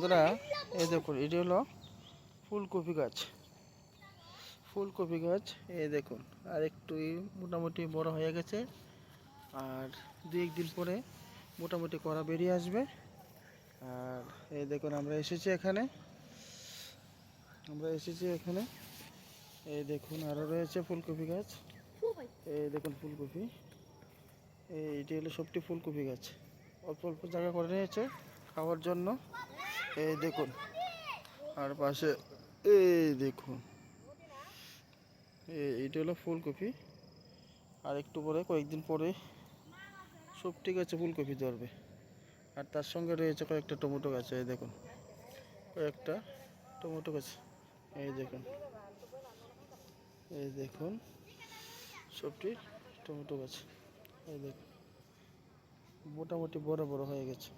বন্ধুরা, এই দেখুন, এটি হলো ফুলকপি গাছ। ফুলকপি গাছ, এই দেখুন, আর একটু মোটামুটি বড় হয়ে গেছে। আর দু একদিন পরে মোটামুটি করা বেরিয়ে আসবে। আর এই দেখুন, আমরা এসেছি এখানে। আমরা এসেছি এখানে। এই দেখুন আরও রয়েছে ফুলকপি গাছ। এই দেখুন, ফুলকপি। এই, এটি হলো সবটি ফুলকপি গাছ। অল্প অল্প জায়গা করে নিয়েছে খাওয়ার জন্য। এই দেখুন। আর পাশে, এই দেখুন। এই, এইটা হলো ফুলকপি। আর একটু পরে, কয়েকদিন পরে সব ঠিক আছে, ফুলকপি ধরবে। আর তার সঙ্গে রয়েছে কয়েকটা টমেটো গাছ, এই দেখুন। কয়েকটা টমেটো গাছ, এই দেখুন। এই দেখুন সবটি টমেটো গাছ, এই দেখুন। মোটামুটি বড় বড় হয়ে গেছে।